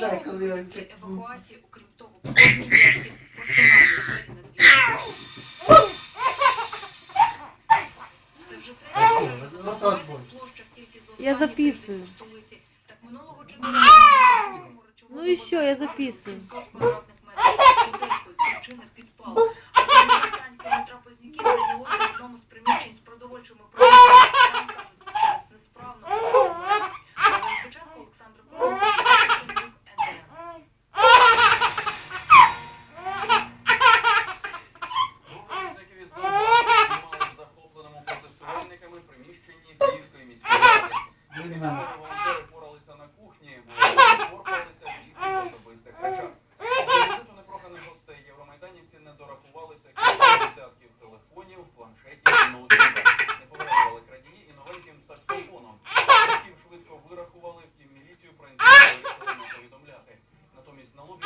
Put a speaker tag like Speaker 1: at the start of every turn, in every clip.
Speaker 1: Так, коли я- При евакуації, окрім того, в кожній ділянці персональні двері на дві. Це вже третя О, пожежа ну, на так глобальних буде. площах тільки за Я останні записую. тиждень у столиці. Так минулого четверга на Запорізькому речовому Ну і що, я базарі записую.
Speaker 2: телефонів, планшетів, ноутбуків. Не повернували крадії і новеньким саксофоном. Батьків швидко вирахували, втім міліцію про інцидент вирішили не повідомляти. Натомість на лобі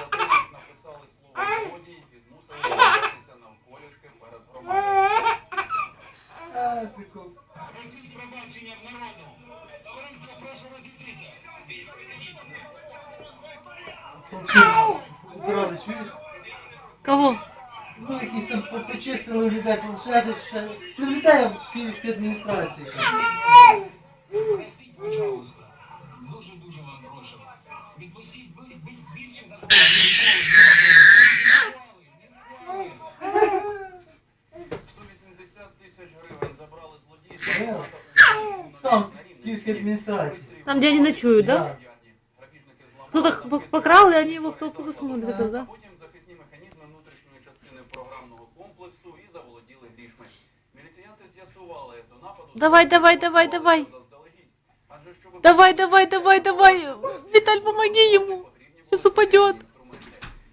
Speaker 2: затриманих написали слово злодій і змусили вважатися навколішки перед громадою.
Speaker 3: А, прикол.
Speaker 2: Просить пробачення в народу. Товариство, прошу розійтися.
Speaker 3: Зразу чуєш?
Speaker 4: Кого?
Speaker 3: Ну, якісь там по- почистили у людей планшети, ще. Ну, людей в київській адміністрації.
Speaker 2: Простіть, пожалуйста. Дуже-дуже
Speaker 5: вам
Speaker 2: прошу. Відпустіть би- би- більше на ніколи не робили. Не
Speaker 3: робили.
Speaker 2: 180 тисяч гривень забрали злодії. Гривень? Там, в київській адміністрації. Там, де они ночуют, да? Да. Кто-то х- покрал, и они его в толпу засунули, Да. да? частини програмного комплексу і заволоділи грішми. Міліціянти з'ясували до нападу. Давай, давай, давай, давай. заздалегідь. Адже щоб Давай, давай, давай, давай. Виталь, помоги ему. потрібні були Сейчас упадет. спеціальні інструменти.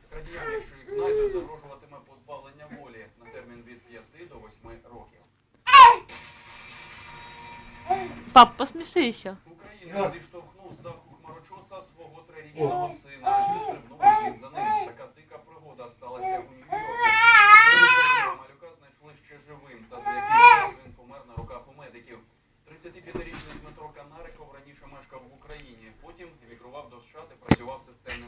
Speaker 2: Крадіям, якщо їх знайдуть, загрожуватиме позбавлення волі на термін від 5 до 8 років.
Speaker 4: Пап, посмеши еще.
Speaker 2: Україна Як? зіштовхнув з даху хмарочоса свого трирічного сина. Кривим та за яким час він помер на руках у медиків. 35-річний Дмитро Канариков раніше мешкав в Україні. Потім емігрував до США, де працював системним